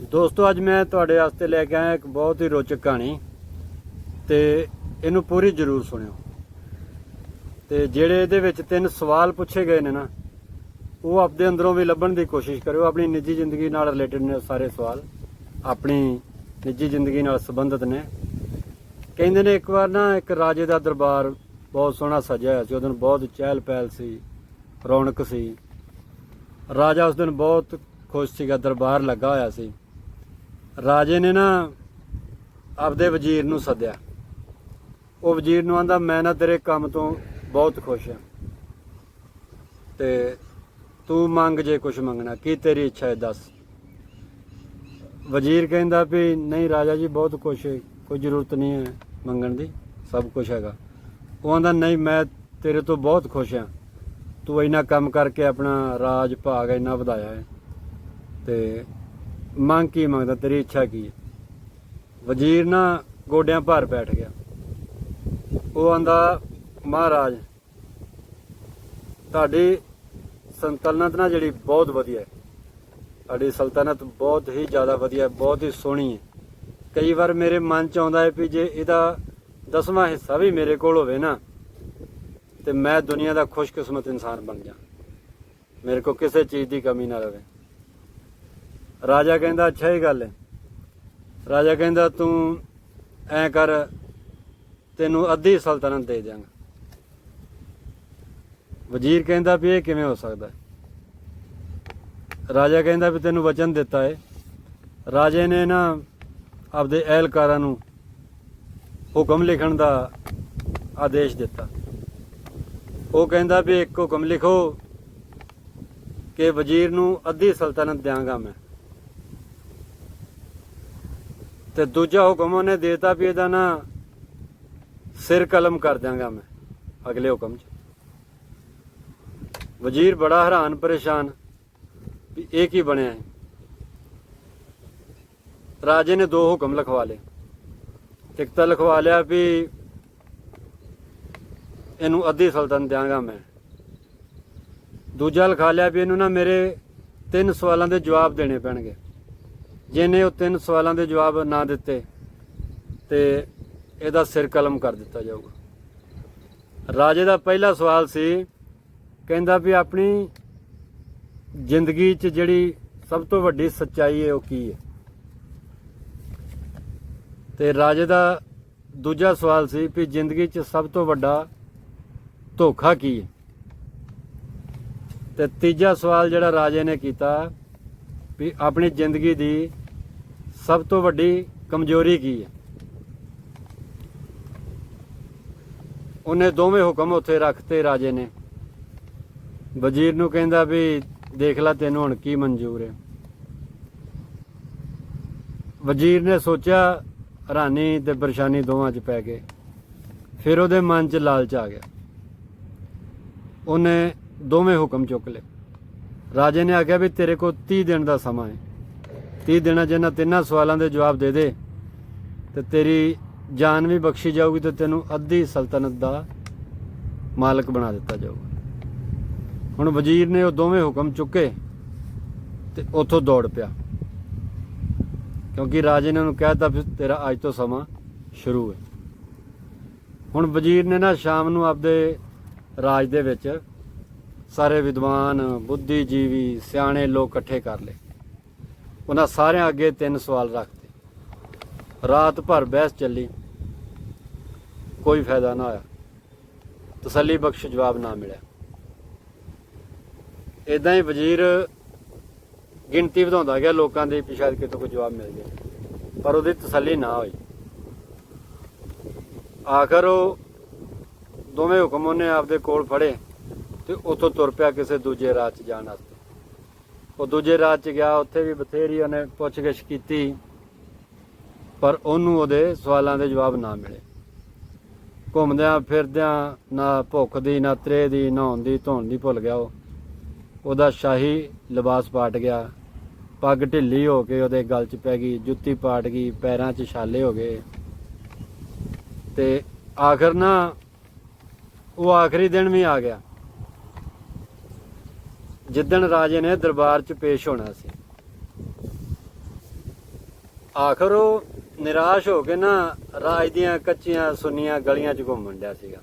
ਦੋਸਤੋ, ਅੱਜ ਮੈਂ ਤੁਹਾਡੇ ਵਾਸਤੇ ਲੈ ਕੇ ਆਇਆ ਇੱਕ ਬਹੁਤ ਹੀ ਰੋਚਕ ਕਹਾਣੀ ਤੇ ਇਹਨੂੰ ਪੂਰੀ ਜ਼ਰੂਰ ਸੁਣਿਓ। ਤੇ ਜਿਹੜੇ ਇਹਦੇ ਵਿੱਚ ਤਿੰਨ ਸਵਾਲ ਪੁੱਛੇ ਗਏ ਨੇ ਨਾ, ਉਹ ਆਪਦੇ ਅੰਦਰੋਂ ਵੀ ਲੱਭਣ ਦੀ ਕੋਸ਼ਿਸ਼ ਕਰਿਓ, ਆਪਣੀ ਨਿੱਜੀ ਜ਼ਿੰਦਗੀ ਨਾਲ ਰਿਲੇਟਡ ਨੇ ਉਹ ਸਾਰੇ ਸਵਾਲ। ਆਪਣੀ ਨਿੱਜੀ ਜ਼ਿੰਦਗੀ ਨਾਲ ਸੰਬੰਧਿਤ ਨੇ। ਕਹਿੰਦੇ ਨੇ, ਇੱਕ ਵਾਰ ਨਾ ਇੱਕ ਰਾਜੇ ਦਾ ਦਰਬਾਰ ਬਹੁਤ ਸੋਹਣਾ ਸਜਿਆ ਹੋਇਆ ਸੀ, ਉਹਦੋਂ ਬਹੁਤ ਚਹਿਲ ਪਹਿਲ ਸੀ, ਰੌਣਕ ਸੀ। ਰਾਜਾ ਉਸ ਦਿਨ ਬਹੁਤ ਖੁਸ਼ ਸੀਗਾ, ਦਰਬਾਰ ਲੱਗਾ ਹੋਇਆ ਸੀ। ਰਾਜੇ ਨੇ ਨਾ ਆਪਦੇ ਵਜ਼ੀਰ ਨੂੰ ਸੱਦਿਆ। ਉਹ ਵਜ਼ੀਰ ਨੂੰ ਆਂਦਾ, ਮੈਂ ਨਾ ਤੇਰੇ ਕੰਮ ਤੋਂ ਬਹੁਤ ਖੁਸ਼ ਹਾਂ। ਤੇ ਤੂੰ ਮੰਗ ਜੇ ਕੁਝ ਮੰਗਣਾ, ਕੀ ਤੇਰੀ ਇੱਛਾ ਹੈ ਦੱਸ? ਵਜ਼ੀਰ ਕਹਿੰਦਾ ਵੀ, ਨਹੀਂ ਰਾਜਾ ਜੀ, ਬਹੁਤ ਕੁਛ ਹੈ, ਕੋਈ ਜ਼ਰੂਰਤ ਨਹੀਂ ਹੈ ਮੰਗਣ ਦੀ, ਸਭ ਕੁਝ ਹੈਗਾ। ਉਹ ਆਂਦਾ, ਨਹੀਂ, ਮੈਂ ਤੇਰੇ ਤੋਂ ਬਹੁਤ ਖੁਸ਼ ਹਾਂ। ਤੂੰ ਇੰਨਾ ਕੰਮ ਕਰਕੇ ਆਪਣਾ ਰਾਜ, ਭਾਗ ਇੰਨਾ ਵਧਾਇਆ ਹੈ। ਤੇ ਮੰਗ ਕੀ ਮੰਗਦਾ, ਤੇਰੀ ਇੱਛਾ ਕੀ ਹੈ? ਵਜ਼ੀਰ ਨਾ ਗੋਡਿਆਂ ਭਾਰ ਬੈਠ ਗਿਆ। ਉਹ ਆਂਦਾ, ਮਹਾਰਾਜ, ਤੁਹਾਡੀ ਸੰਤਲਨਤ ਨਾ ਜਿਹੜੀ ਬਹੁਤ ਵਧੀਆ ਹੈ। ਤੁਹਾਡੀ ਸਲਤਨਤ ਬਹੁਤ ਹੀ ਜ਼ਿਆਦਾ ਵਧੀਆ ਬਹੁਤ ਹੀ ਸੋਹਣੀ ਹੈ। ਕਈ ਵਾਰ ਮੇਰੇ ਮਨ ਚ ਆਉਂਦਾ ਹੈ ਵੀ ਜੇ ਇਹਦਾ ਦਸਵਾਂ ਹਿੱਸਾ ਵੀ ਮੇਰੇ ਕੋਲ ਹੋਵੇ ਨਾ, ਤੇ ਮੈਂ ਦੁਨੀਆ ਦਾ ਖੁਸ਼ਕਿਸਮਤ ਇਨਸਾਨ ਬਣ ਜਾ। ਮੇਰੇ ਕੋ ਕਿਸੇ ਚੀਜ਼ ਦੀ ਕਮੀ ਨਾ ਰਵੇ। ਰਾਜਾ ਕਹਿੰਦਾ, ਅੱਛਾ ਹੀ ਗੱਲ ਹੈ ਰਾਜਾ ਕਹਿੰਦਾ, ਤੂੰ ਐ ਕਰ, ਤੈਨੂੰ ਅੱਧੀ ਸਲਤਨਤ ਦੇ ਦਿਆਂਗਾ। ਵਜ਼ੀਰ ਕਹਿੰਦਾ ਵੀ ਇਹ ਕਿਵੇਂ ਹੋ ਸਕਦਾ? ਰਾਜਾ ਕਹਿੰਦਾ ਵੀ ਤੈਨੂੰ ਵਚਨ ਦਿੱਤਾ ਹੈ ਰਾਜੇ ਨੇ ਨਾ ਆਪਦੇ ਅਹਿਲਕਾਰਾਂ ਨੂੰ ਹੁਕਮ ਲਿਖਣ ਦਾ ਆਦੇਸ਼ ਦਿੱਤਾ। ਉਹ ਕਹਿੰਦਾ ਵੀ ਇੱਕ ਹੁਕਮ ਲਿਖੋ ਕਿ ਵਜ਼ੀਰ ਨੂੰ ਅੱਧੀ ਸਲਤਨਤ ਦਿਆਂਗਾ ਮੈਂ। ਤੇ ਦੂਜਾ ਹੁਕਮ ਉਹਨੇ ਦੇਤਾ ਵੀ ਇਹਦਾ ਨਾ ਸਿਰ ਕਲਮ ਕਰ ਦਿਆਂਗਾ ਮੈਂ ਅਗਲੇ ਹੁਕਮ 'ਚ। ਵਜ਼ੀਰ ਬੜਾ ਹੈਰਾਨ ਪਰੇਸ਼ਾਨ ਵੀ ਇਹ ਕੀ ਬਣਿਆ ਹੈ? ਰਾਜੇ ਨੇ ਦੋ ਹੁਕਮ ਲਿਖਵਾ ਲਏ। ਇੱਕ ਤਾਂ ਲਿਖਵਾ ਲਿਆ ਵੀ ਇਹਨੂੰ ਅੱਧੀ ਸਲਤਨਤ ਦਿਆਂਗਾ ਮੈਂ। ਦੂਜਾ ਲਿਖਾ ਲਿਆ ਵੀ ਇਹਨੂੰ ਨਾ ਮੇਰੇ ਤਿੰਨ ਸਵਾਲਾਂ ਦੇ ਜਵਾਬ ਦੇਣੇ ਪੈਣਗੇ। ਜਿਹਨੇ ਉਹ ਤਿੰਨ ਸਵਾਲਾਂ ਦੇ ਜਵਾਬ ਨਾ ਦਿੱਤੇ ਤੇ ਇਹਦਾ ਸਿਰ ਕਲਮ ਕਰ ਦਿੱਤਾ ਜਾਊਗਾ। ਰਾਜੇ ਦਾ ਪਹਿਲਾ ਸਵਾਲ ਸੀ, ਕਹਿੰਦਾ ਵੀ ਆਪਣੀ ਜ਼ਿੰਦਗੀ 'ਚ ਜਿਹੜੀ ਸਭ ਤੋਂ ਵੱਡੀ ਸੱਚਾਈ ਹੈ ਉਹ ਕੀ ਹੈ? ਤੇ ਰਾਜੇ ਦਾ ਦੂਜਾ ਸਵਾਲ ਸੀ ਵੀ ਜ਼ਿੰਦਗੀ 'ਚ ਸਭ ਤੋਂ ਵੱਡਾ ਧੋਖਾ ਕੀ ਹੈ? ਤੇ ਤੀਜਾ ਸਵਾਲ ਜਿਹੜਾ ਰਾਜੇ ਨੇ ਕੀਤਾ ਵੀ ਆਪਣੀ ਜ਼ਿੰਦਗੀ ਦੀ ਸਭ ਤੋਂ ਵੱਡੀ ਕਮਜ਼ੋਰੀ ਕੀ ਹੈ? ਉਹਨੇ ਦੋਵੇਂ ਹੁਕਮ ਉੱਥੇ ਰੱਖਤੇ ਰਾਜੇ ਨੇ। ਵਜ਼ੀਰ ਨੂੰ ਕਹਿੰਦਾ ਵੀ ਦੇਖ ਲੈ ਤੈਨੂੰ ਹੁਣ ਕੀ ਮਨਜ਼ੂਰ ਹੈ। ਵਜ਼ੀਰ ਨੇ ਸੋਚਿਆ ਹੈਰਾਨੀ ਤੇ ਪਰੇਸ਼ਾਨੀ ਦੋਵਾਂ 'ਚ ਪੈ ਗਏ। ਫਿਰ ਉਹਦੇ ਮਨ 'ਚ ਲਾਲਚ ਆ ਗਿਆ। ਉਹਨੇ ਦੋਵੇਂ ਹੁਕਮ ਚੁੱਕ ਲਏ। ਰਾਜੇ ਨੇ ਆਖਿਆ ਵੀ ਤੇਰੇ ਕੋਲ 30 ਦਿਨ ਦਾ ਸਮਾਂ ਹੈ। 30 ਦਿਨਾਂ 'ਚ ਇਹਨਾਂ ਤਿੰਨਾਂ ਸਵਾਲਾਂ ਦੇ ਜਵਾਬ ਦੇ ਦੇ ਤੇ ਤੇਰੀ ਜਾਨ ਵੀ ਬਖਸ਼ੀ ਜਾਊਗੀ ਤੇ ਤੈਨੂੰ ਅੱਧੀ ਸਲਤਨਤ ਦਾ ਮਾਲਕ ਬਣਾ ਦਿੱਤਾ ਜਾਊਗਾ। ਹੁਣ ਵਜ਼ੀਰ ਨੇ ਉਹ ਦੋਵੇਂ ਹੁਕਮ ਚੁੱਕੇ ਤੇ ਉੱਥੋਂ ਦੌੜ ਪਿਆ। ਕਿਉਂਕਿ ਰਾਜੇ ਨੇ ਉਹਨੂੰ ਕਹਿਤਾ ਫਿਰ ਤੇਰਾ ਅੱਜ ਤੋਂ ਸਮਾਂ ਸ਼ੁਰੂ ਹੈ। ਹੁਣ ਵਜ਼ੀਰ ਨੇ ਨਾ ਸ਼ਾਮ ਨੂੰ ਆਪਦੇ ਰਾਜ ਦੇ ਵਿੱਚ ਸਾਰੇ ਵਿਦਵਾਨ, ਬੁੱਧੀਜੀਵੀ, ਸਿਆਣੇ ਲੋਕ ਇਕੱਠੇ ਕਰ ਲਏ। ਉਹਨਾਂ ਸਾਰਿਆਂ ਅੱਗੇ ਤਿੰਨ ਸਵਾਲ ਰੱਖਤੇ। ਰਾਤ ਭਰ ਬਹਿਸ ਚੱਲੀ। ਕੋਈ ਫਾਇਦਾ ਨਾ ਹੋਇਆ। ਤਸੱਲੀ ਬਖਸ਼ ਜਵਾਬ ਨਾ ਮਿਲਿਆ। ਇਦਾਂ ਹੀ ਵਜ਼ੀਰ ਗਿਣਤੀ ਵਧਾਉਂਦਾ ਗਿਆ ਲੋਕਾਂ ਦੀ ਵੀ ਸ਼ਾਇਦ ਕਿਤੋਂ ਕੋਈ ਜਵਾਬ ਮਿਲ ਜਾਏ ਪਰ ਉਹਦੀ ਤਸੱਲੀ ਨਾ ਹੋਈ। ਆਖਰ ਉਹ ਦੋਵੇਂ ਹੁਕਮ ਉਹਨੇ ਆਪਦੇ ਕੋਲ ਫੜੇ। ਤੇ ਉੱਥੋਂ ਤੁਰ ਪਿਆ ਕਿਸੇ ਦੂਜੇ ਰਾਹ 'ਚ ਜਾਣ ਵਾਸਤੇ। ਉਹ ਦੂਜੇ ਰਾਹ 'ਚ ਗਿਆ, ਉੱਥੇ ਵੀ ਬਥੇਰੀ ਉਹਨੇ ਪੁੱਛਗਿੱਛ ਕੀਤੀ, ਪਰ ਉਹਨੂੰ ਉਹਦੇ ਸਵਾਲਾਂ ਦੇ ਜਵਾਬ ਨਾ ਮਿਲੇ। ਘੁੰਮਦਿਆਂ ਫਿਰਦਿਆਂ ਨਾ ਭੁੱਖ ਦੀ ਨਾ ਤਰੇ ਦੀ ਨਹਾਉਣ ਦੀ ਧੋਣ ਦੀ ਭੁੱਲ ਗਿਆ ਉਹ। ਉਹਦਾ ਸ਼ਾਹੀ ਲਿਬਾਸ ਪਾਟ ਗਿਆ। ਪੱਗ ਢਿੱਲੀ ਹੋ ਕੇ ਉਹਦੇ ਗਲ 'ਚ ਪੈ ਗਈ, ਜੁੱਤੀ ਪਾਟ ਗਈ, ਪੈਰਾਂ 'ਚ ਛਾਲੇ ਹੋ ਗਏ। ਤੇ ਆਖਰ ਨਾ, ਉਹ ਆਖਰੀ ਦਿਨ ਵੀ ਆ ਗਿਆ। ਜਿੱਦਣ ਰਾਜੇ ਨੇ ਦਰਬਾਰ 'ਚ ਪੇਸ਼ ਹੋਣਾ ਸੀ। ਆਖਰ ਉਹ ਨਿਰਾਸ਼ ਹੋ ਕੇ ਨਾ ਰਾਜ ਦੀਆਂ ਕੱਚੀਆਂ ਸੁੰਨੀਆਂ ਗਲੀਆਂ 'ਚ ਘੁੰਮਣ ਡਿਆ ਸੀਗਾ।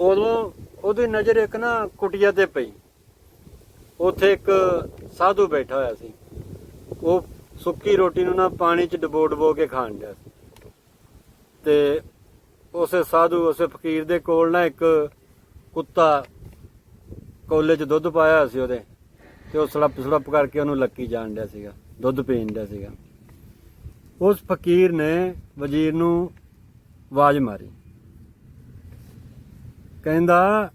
ਉਦੋਂ ਉਹਦੀ ਨਜ਼ਰ ਇੱਕ ਨਾ ਕੁਟੀਆ ਤੇ ਪਈ। ਉੱਥੇ ਇੱਕ ਸਾਧੂ ਬੈਠਾ ਹੋਇਆ ਸੀ। ਉਹ ਸੁੱਕੀ ਰੋਟੀ ਨੂੰ ਨਾ ਪਾਣੀ 'ਚ ਡਬੋ ਡਬੋ ਕੇ ਖਾਣ ਡਿਆ ਸੀ। ਤੇ ਉਸੇ ਸਾਧੂ, ਉਸੇ ਫਕੀਰ ਦੇ ਕੋਲ ਨਾ ਇੱਕ ਕੁੱਤਾ ਕੋਲੇ 'ਚ ਦੁੱਧ ਪਾਇਆ ਹੋਇਆ ਸੀ ਉਹਦੇ, ਤੇ ਉਹ ਸਲੱਪ ਸਲੱਪ ਕਰਕੇ ਉਹਨੂੰ ਲੱਕੀ ਜਾਣ ਡਿਆ ਸੀਗਾ, ਦੁੱਧ ਪੀਣ ਡਿਆ ਸੀਗਾ। ਉਸ ਫਕੀਰ ਨੇ ਵਜ਼ੀਰ ਨੂੰ ਆਵਾਜ਼ ਮਾਰੀ। ਕਹਿੰਦਾ,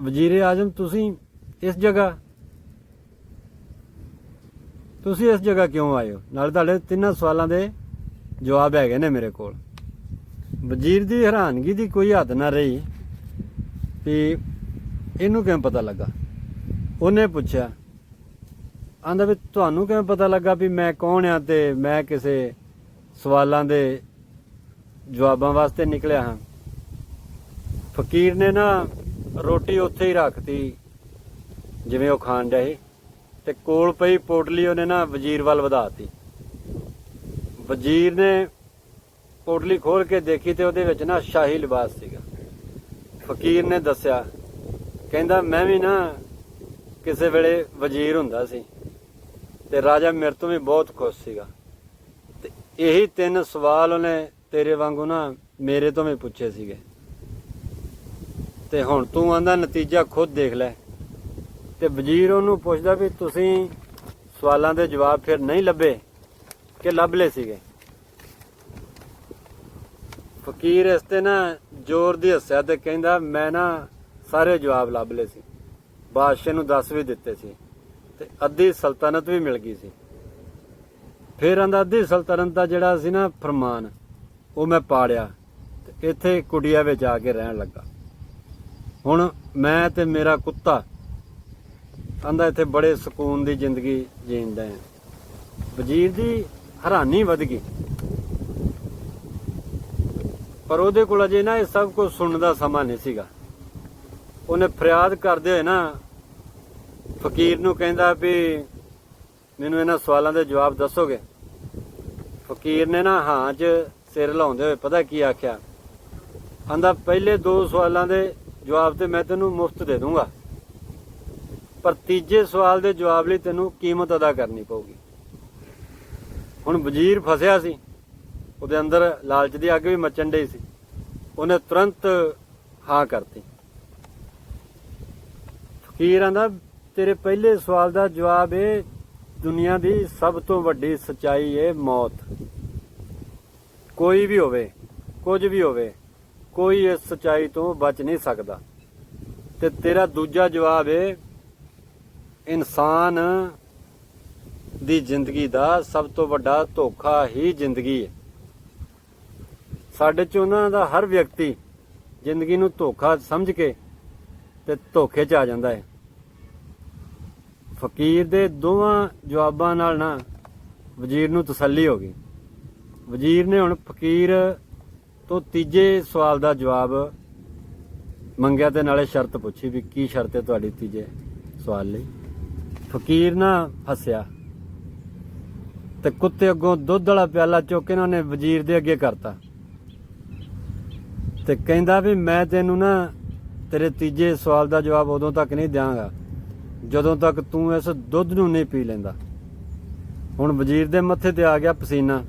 ਵਜ਼ੀਰੇ ਆਜ਼ਮ, ਤੁਸੀਂ ਇਸ ਜਗ੍ਹਾ, ਤੁਸੀਂ ਇਸ ਜਗ੍ਹਾ ਕਿਉਂ ਆਏ ਹੋ? ਨਾਲ ਤੁਹਾਡੇ ਤਿੰਨਾਂ ਸਵਾਲਾਂ ਦੇ ਜਵਾਬ ਹੈਗੇ ਨੇ ਮੇਰੇ ਕੋਲ। ਵਜ਼ੀਰ ਦੀ ਹੈਰਾਨਗੀ ਦੀ ਕੋਈ ਹੱਦ ਨਾ ਰਹੀ ਵੀ ਇਹਨੂੰ ਕਿਵੇਂ ਪਤਾ ਲੱਗਾ? ਉਹਨੇ ਪੁੱਛਿਆ। ਆਂਦਾ ਵੀ ਤੁਹਾਨੂੰ ਕਿਵੇਂ ਪਤਾ ਲੱਗਾ ਵੀ ਮੈਂ ਕੌਣ ਆ ਤੇ ਮੈਂ ਕਿਸੇ ਸਵਾਲਾਂ ਦੇ ਜਵਾਬਾਂ ਵਾਸਤੇ ਨਿਕਲਿਆ ਹਾਂ? ਫਕੀਰ ਨੇ ਨਾ ਰੋਟੀ ਉੱਥੇ ਹੀ ਰੱਖਤੀ, ਜਿਵੇਂ ਉਹ ਖਾਣ ਡਿਆ ਸੀ, ਤੇ ਕੋਲ ਪਈ ਪੋਟਲੀ ਉਹਨੇ ਨਾ ਵਜ਼ੀਰ ਵੱਲ ਵਧਾਤੀ ਵਜ਼ੀਰ ਨੇ ਪੋਟਲੀ ਖੋਲ ਕੇ ਦੇਖੀ ਤੇ ਉਹਦੇ ਵਿੱਚ ਨਾ ਸ਼ਾਹੀ ਲਿਬਾਸ ਸੀਗਾ। ਫਕੀਰ ਨੇ ਦੱਸਿਆ ਕਹਿੰਦਾ, ਮੈਂ ਵੀ ਨਾ ਕਿਸੇ ਵੇਲੇ ਵਜ਼ੀਰ ਹੁੰਦਾ ਸੀ ਤੇ ਰਾਜਾ ਮੇਰੇ ਤੋਂ ਵੀ ਬਹੁਤ ਖੁਸ਼ ਸੀਗਾ। ਤੇ ਇਹੀ ਤਿੰਨ ਸਵਾਲ ਉਹਨੇ ਤੇਰੇ ਵਾਂਗੂ ਨਾ ਮੇਰੇ ਤੋਂ ਵੀ ਪੁੱਛੇ ਸੀਗੇ। ਤੇ ਹੁਣ ਤੂੰ ਆਂਦਾ ਨਤੀਜਾ ਖੁਦ ਦੇਖ ਲੈ। ਤੇ ਵਜ਼ੀਰ ਉਹਨੂੰ ਪੁੱਛਦਾ ਵੀ, ਤੁਸੀਂ ਸਵਾਲਾਂ ਦੇ ਜਵਾਬ ਫਿਰ ਨਹੀਂ ਲੱਭੇ ਕਿ ਲੱਭ ਲਏ ਸੀਗੇ? ਫਕੀਰ ਇਸ ਤੇ ਨਾ ਜ਼ੋਰ ਦੀ ਹੱਸਿਆ ਤੇ ਕਹਿੰਦਾ, ਮੈਂ ਨਾ ਸਾਰੇ ਜਵਾਬ ਲੱਭ ਲਏ ਸੀ। ਬਾਦਸ਼ਾਹ ਨੂੰ ਦੱਸ ਵੀ ਦਿੱਤੇ ਸੀ ਤੇ ਅੱਧੀ ਸਲਤਨਤ ਵੀ ਮਿਲ ਗਈ ਸੀ। ਫਿਰ ਆਂਦਾ ਅੱਧੀ ਸਲਤਨਤ ਦਾ ਜਿਹੜਾ ਸੀ ਨਾ ਫਰਮਾਨ, ਉਹ ਮੈਂ ਪਾੜਿਆ ਤੇ ਇੱਥੇ ਕੁਟੀਆ ਵਿੱਚ ਆ ਕੇ ਰਹਿਣ ਲੱਗਾ। ਹੁਣ ਮੈਂ ਤੇ ਮੇਰਾ ਕੁੱਤਾ ਆਂਦਾ ਇੱਥੇ ਬੜੇ ਸਕੂਨ ਦੀ ਜ਼ਿੰਦਗੀ ਜੀਂਦਾ ਹੈ ਵਜ਼ੀਰ ਦੀ ਹੈਰਾਨੀ ਵੱਧ ਗਈ। ਪਰ ਉਹਦੇ ਕੋਲ ਅਜੇ ਨਾ ਇਹ ਸਭ ਕੁਝ ਸੁਣਨ ਦਾ ਸਮਾਂ ਨਹੀਂ ਸੀਗਾ। ਉਹਨੇ ਫਰਿਆਦ ਕਰਦੇ ਹੋਏ ਨਾ, ਫਕੀਰ ਨੂੰ ਕਹਿੰਦਾ ਵੀ ਮੈਨੂੰ ਇਹਨਾਂ ਸਵਾਲਾਂ ਦੇ ਜਵਾਬ ਦੱਸੋਗੇ? ਫਕੀਰ ਨੇ ਨਾ ਹਾਂ 'ਚ ਸਿਰ ਲਾਉਂਦੇ ਹੋਏ ਪਤਾ ਕੀ ਆਖਿਆ? ਆਂਦਾ ਪਹਿਲੇ ਦੋ ਸਵਾਲਾਂ ਦੇ ਜਵਾਬ ਤੇ ਮੈਂ ਤੈਨੂੰ ਮੁਫਤ ਦੇ ਦੂੰਗਾ। ਪਰ ਤੀਜੇ ਸਵਾਲ ਦੇ ਜਵਾਬ ਲਈ ਤੈਨੂੰ ਕੀਮਤ ਅਦਾ ਕਰਨੀ ਪਊਗੀ। ਹੁਣ ਵਜ਼ੀਰ ਫਸਿਆ ਸੀ। ਉਹਦੇ ਅੰਦਰ ਲਾਲਚ ਦੀ ਅੱਗ ਵੀ ਮਚਣ ਡਈ ਸੀ। ਉਹਨੇ ਤੁਰੰਤ ਹਾਂ ਕਰਤੀ। ਫਕੀਰ ਆਂਦਾ ਤੇਰੇ ਪਹਿਲੇ ਸਵਾਲ ਦਾ ਜਵਾਬ ਇਹ, ਦੁਨੀਆ ਦੀ ਸਭ ਤੋਂ ਵੱਡੀ ਸਚਾਈ ਹੈ ਮੌਤ। ਕੋਈ ਵੀ ਹੋਵੇ, ਕੁਝ ਵੀ ਹੋਵੇ, ਕੋਈ ਇਸ ਸਚਾਈ ਤੋਂ ਬਚ ਨਹੀਂ ਸਕਦਾ। ਤੇ ਤੇਰਾ ਦੂਜਾ ਜਵਾਬ ਹੈ ਇਨਸਾਨ ਦੀ ਜ਼ਿੰਦਗੀ ਦਾ ਸਭ ਤੋਂ ਵੱਡਾ ਧੋਖਾ ਹੀ ਜ਼ਿੰਦਗੀ ਹੈ। ਸਾਡੇ ਚ ਉਹਨਾਂ ਦਾ ਹਰ ਵਿਅਕਤੀ ਜ਼ਿੰਦਗੀ ਨੂੰ ਧੋਖਾ ਸਮਝ ਕੇ ਤੇ ਧੋਖੇ 'ਚ ਆ ਜਾਂਦਾ ਹੈ। ਫਕੀਰ ਦੇ ਦੋਵਾਂ ਜਵਾਬਾਂ ਨਾਲ ਨਾ ਵਜ਼ੀਰ ਨੂੰ ਤਸੱਲੀ ਹੋ ਗਈ। ਵਜ਼ੀਰ ਨੇ ਹੁਣ ਫਕੀਰ ਤੋਂ ਤੀਜੇ ਸਵਾਲ ਦਾ ਜਵਾਬ ਮੰਗਿਆ ਤੇ ਨਾਲੇ ਸ਼ਰਤ ਪੁੱਛੀ ਵੀ ਕੀ ਸ਼ਰਤ ਹੈ ਤੁਹਾਡੀ ਤੀਜੇ ਸਵਾਲ ਲਈ। ਫਕੀਰ ਨਾ ਹੱਸਿਆ ਤੇ ਕੁੱਤੇ ਅੱਗੋਂ ਦੁੱਧ ਵਾਲਾ ਪਿਆਲਾ ਚੁੱਕ ਕੇ ਨਾ ਉਹਨੇ ਵਜ਼ੀਰ ਦੇ ਅੱਗੇ ਕਰਤਾ ਤੇ ਕਹਿੰਦਾ ਵੀ ਮੈਂ ਤੈਨੂੰ ਨਾ ਤੇਰੇ ਤੀਜੇ ਸਵਾਲ ਦਾ ਜਵਾਬ ਉਦੋਂ ਤੱਕ ਨਹੀਂ ਦਿਆਂਗਾ। ਜਦੋਂ ਤੱਕ ਤੂੰ ਇਸ ਦੁੱਧ ਨੂੰ ਨਹੀਂ ਪੀ ਲੈਂਦਾ। ਹੁਣ ਵਜ਼ੀਰ ਦੇ ਮੱਥੇ ਤੇ ਆ ਗਿਆ ਪਸੀਨਾ।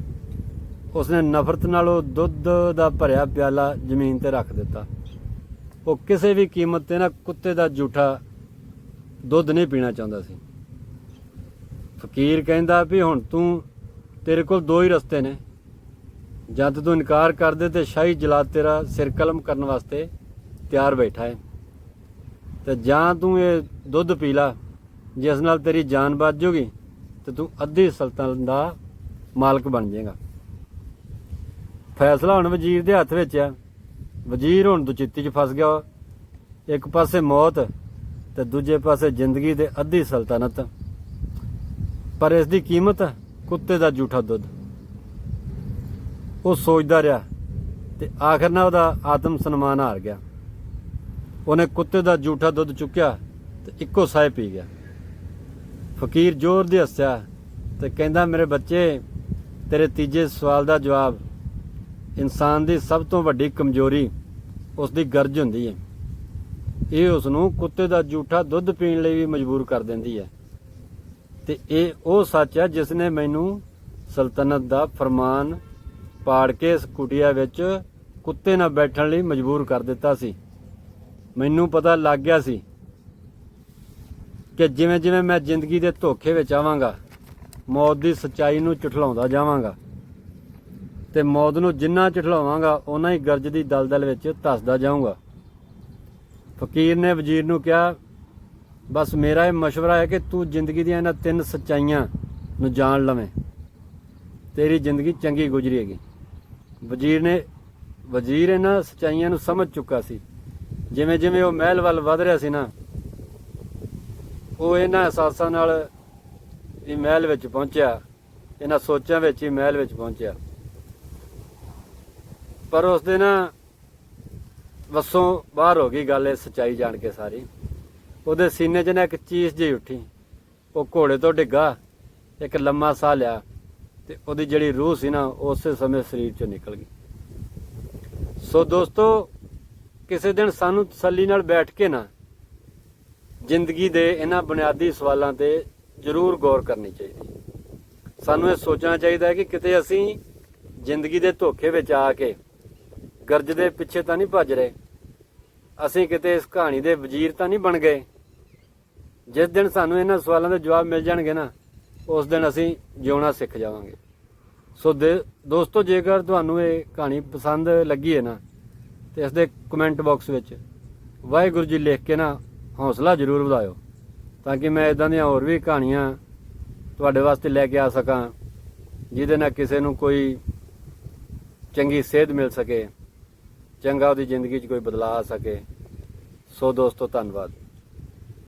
ਉਸਨੇ ਨਫ਼ਰਤ ਨਾਲ ਉਹ ਦੁੱਧ ਦਾ ਭਰਿਆ ਪਿਆਲਾ ਜ਼ਮੀਨ ਤੇ ਰੱਖ ਦਿੱਤਾ। ਉਹ ਕਿਸੇ ਵੀ ਕੀਮਤ ਤੇ ਨਾ ਕੁੱਤੇ ਦਾ ਝੂਠਾ ਦੁੱਧ ਨਹੀਂ ਪੀਣਾ ਚਾਹੁੰਦਾ ਸੀ। ਫਕੀਰ ਕਹਿੰਦਾ ਵੀ ਹੁਣ ਤੂੰ ਤੇਰੇ ਕੋਲ ਦੋ ਹੀ ਰਸਤੇ ਨੇ। ਜਦ ਤੂੰ ਇਨਕਾਰ ਕਰ ਦੇ ਤੇ ਸ਼ਾਹੀ ਜਲਾਦ ਤੇਰਾ ਸਿਰ ਕਲਮ ਕਰਨ ਵਾਸਤੇ ਤਿਆਰ ਬੈਠਾ ਹੈ ਤੇ ਜਾਂ ਤੂੰ ਇਹ ਦੁੱਧ ਪੀ ਲਾ, ਜਿਸ ਨਾਲ ਤੇਰੀ ਜਾਨ ਬਚ ਜੂਗੀ, ਤੇ ਤੂੰ ਅੱਧੀ ਸਲਤਨਤ ਦਾ ਮਾਲਕ ਬਣ ਜਾਏਗਾ। ਫੈਸਲਾ ਹੁਣ ਵਜ਼ੀਰ ਦੇ ਹੱਥ ਵਿੱਚ ਆ। ਵਜ਼ੀਰ ਹੁਣ ਦੁਚਿੱਤੀ 'ਚ ਫਸ ਗਿਆ ਇੱਕ ਪਾਸੇ ਮੌਤ ਤੇ ਦੂਜੇ ਪਾਸੇ ਜ਼ਿੰਦਗੀ ਦੇ ਅੱਧੀ ਸਲਤਨਤ। ਪਰ ਇਸ ਦੀ ਕੀਮਤ ਕੁੱਤੇ ਦਾ ਝੂਠਾ ਦੁੱਧ। ਉਹ ਸੋਚਦਾ ਰਿਹਾ ਤੇ ਆਖਰ ਨਾਲ ਉਹਦਾ ਆਤਮ ਸਨਮਾਨ ਹਾਰ ਗਿਆ। ਉਹਨੇ ਕੁੱਤੇ ਦਾ ਝੂਠਾ ਦੁੱਧ ਚੁੱਕਿਆ ਤੇ ਇੱਕੋ ਸਾਹ ਪੀ ਗਿਆ। ਫਕੀਰ ਜ਼ੋਰ ਦੇ ਹੱਸਿਆ ਤੇ ਕਹਿੰਦਾ, ਮੇਰੇ ਬੱਚੇ, ਤੇਰੇ ਤੀਜੇ ਸਵਾਲ ਦਾ ਜਵਾਬ। ਇਨਸਾਨ ਦੀ ਸਭ ਤੋਂ ਵੱਡੀ ਕਮਜ਼ੋਰੀ ਉਸ ਦੀ ਗਰਜ ਹੁੰਦੀ ਹੈ। ਇਹ ਉਸ ਨੂੰ ਕੁੱਤੇ ਦਾ ਜੂਠਾ ਦੁੱਧ ਪੀਣ ਲਈ ਵੀ ਮਜਬੂਰ ਕਰ ਦਿੰਦੀ ਹੈ। ਤੇ ਇਹ ਉਹ ਸੱਚ ਹੈ ਜਿਸ ਨੇ ਮੈਨੂੰ ਸਲਤਨਤ ਦਾ ਫਰਮਾਨ ਪਾੜ ਕੇ ਇਸ ਕੁਟਿਆ ਵਿੱਚ ਕੁੱਤੇ ਨਾਲ ਬੈਠਣ ਲਈ ਮਜਬੂਰ ਕਰ ਦਿੱਤਾ ਸੀ। ਮੈਨੂੰ ਪਤਾ ਲੱਗ ਗਿਆ ਸੀ ਕਿ ਜਿਵੇਂ ਜਿਵੇਂ ਮੈਂ ਜ਼ਿੰਦਗੀ ਦੇ ਧੋਖੇ ਵਿੱਚ ਆਵਾਂਗਾ, ਮੌਤ ਦੀ ਸਚਾਈ ਨੂੰ ਝਠਲਾਉਂਦਾ ਜਾਵਾਂਗਾ ਤੇ ਮੌਤ ਨੂੰ ਜਿੰਨਾ ਝਠਲਾਵਾਂਗਾ ਉਹਨਾਂ ਹੀ ਗਰਜ ਦੀ ਦਲਦਲ ਵਿੱਚ ਧੱਸਦਾ ਜਾਊਂਗਾ। ਫਕੀਰ ਨੇ ਵਜ਼ੀਰ ਨੂੰ ਕਿਹਾ, ਬਸ ਮੇਰਾ ਇਹ مشਵਰਾ ਹੈ ਕਿ ਤੂੰ ਜ਼ਿੰਦਗੀ ਦੀਆਂ ਇਹਨਾਂ ਤਿੰਨ ਸਚਾਈਆਂ ਨੂੰ ਜਾਣ ਲਵੇਂ। ਤੇਰੀ ਜ਼ਿੰਦਗੀ ਚੰਗੀ ਗੁਜ਼ਰੇਗੀ ਵਜ਼ੀਰ ਨੇ, ਵਜ਼ੀਰ ਇਹਨਾਂ ਸਚਾਈਆਂ ਨੂੰ ਸਮਝ ਚੁੱਕਾ ਸੀ। ਜਿਵੇਂ ਜਿਵੇਂ ਉਹ ਮਹਿਲ ਵੱਲ ਵਧ ਰਿਹਾ ਸੀ ਨਾ, ਉਹ ਇਹਨਾਂ ਅਹਿਸਾਸਾਂ ਨਾਲ ਵੀ ਮਹਿਲ ਵਿੱਚ ਪਹੁੰਚਿਆ, ਇਹਨਾਂ ਸੋਚਾਂ ਵਿੱਚ ਹੀ ਮਹਿਲ ਵਿੱਚ ਪਹੁੰਚਿਆ। ਪਰ ਉਸ ਦੇ ਨਾ ਵਸੋਂ ਬਾਹਰ ਹੋ ਗਈ ਗੱਲ, ਇਹ ਸੱਚਾਈ ਜਾਣ ਕੇ ਸਾਰੀ। ਉਹਦੇ ਸੀਨੇ 'ਚ ਨਾ ਇੱਕ ਚੀਸ ਜਿਹੀ ਉੱਠੀ, ਉਹ ਘੋੜੇ ਤੋਂ ਡਿੱਗਾ, ਇੱਕ ਲੰਮਾ ਸਾਹ ਲਿਆ ਤੇ ਉਹਦੀ ਜਿਹੜੀ ਰੂਹ ਸੀ ਨਾ, ਉਸੇ ਸਮੇਂ ਸਰੀਰ 'ਚੋਂ ਨਿਕਲ ਗਈ। ਸੋ ਦੋਸਤੋ ਕਿਸੇ ਦਿਨ ਸਾਨੂੰ ਤਸੱਲੀ ਨਾਲ ਬੈਠ ਕੇ ਨਾ ਜ਼ਿੰਦਗੀ ਦੇ ਇਹਨਾਂ ਬੁਨਿਆਦੀ ਸਵਾਲਾਂ ਤੇ ਜ਼ਰੂਰ ਗੌਰ ਕਰਨੀ ਚਾਹੀਦੀ। ਸਾਨੂੰ ਇਹ ਸੋਚਣਾ ਚਾਹੀਦਾ ਹੈ ਕਿ ਕਿਤੇ ਅਸੀਂ ਜ਼ਿੰਦਗੀ ਦੇ ਧੋਖੇ ਵਿੱਚ ਆ ਕੇ ਗਰਜ ਦੇ ਪਿੱਛੇ ਤਾਂ ਨਹੀਂ ਭੱਜ ਰਹੇ। ਅਸੀਂ ਕਿਤੇ ਇਸ ਕਹਾਣੀ ਦੇ ਵਜ਼ੀਰ ਤਾਂ ਨਹੀਂ ਬਣ ਗਏ। ਜਿਸ ਦਿਨ ਸਾਨੂੰ ਇਹਨਾਂ ਸਵਾਲਾਂ ਦੇ ਜਵਾਬ ਮਿਲ ਜਾਣਗੇ ਨਾ, ਉਸ ਦਿਨ ਅਸੀਂ ਜਿਉਣਾ ਸਿੱਖ ਜਾਵਾਂਗੇ। ਸੋ ਦੇ- ਦੋਸਤੋ, ਜੇਕਰ ਤੁਹਾਨੂੰ ਇਹ ਕਹਾਣੀ ਪਸੰਦ ਲੱਗੀ ਹੈ ਨਾ ਤੇ ਇਸ ਦੇ ਕਮੈਂਟ ਬਾਕਸ ਵਿੱਚ ਵਾਹਿਗੁਰੂ ਜੀ ਲਿਖ ਕੇ ਨਾ ਹੌਸਲਾ ਜ਼ਰੂਰ ਵਧਾਇਓ ਤਾਂ ਕਿ ਮੈਂ ਇਦਾਂ ਦੀਆਂ ਹੋਰ ਵੀ ਕਹਾਣੀਆਂ ਤੁਹਾਡੇ ਵਾਸਤੇ ਲੈ ਕੇ ਆ ਸਕਾਂ, ਜਿਹਦੇ ਨਾਲ ਕਿਸੇ ਨੂੰ ਕੋਈ ਚੰਗੀ ਸੇਧ ਮਿਲ ਸਕੇ, ਚੰਗਾ ਉਹਦੀ ਜ਼ਿੰਦਗੀ 'ਚ ਕੋਈ ਬਦਲਾਅ ਆ ਸਕੇ। ਸੋ ਦੋਸਤੋ, ਧੰਨਵਾਦ।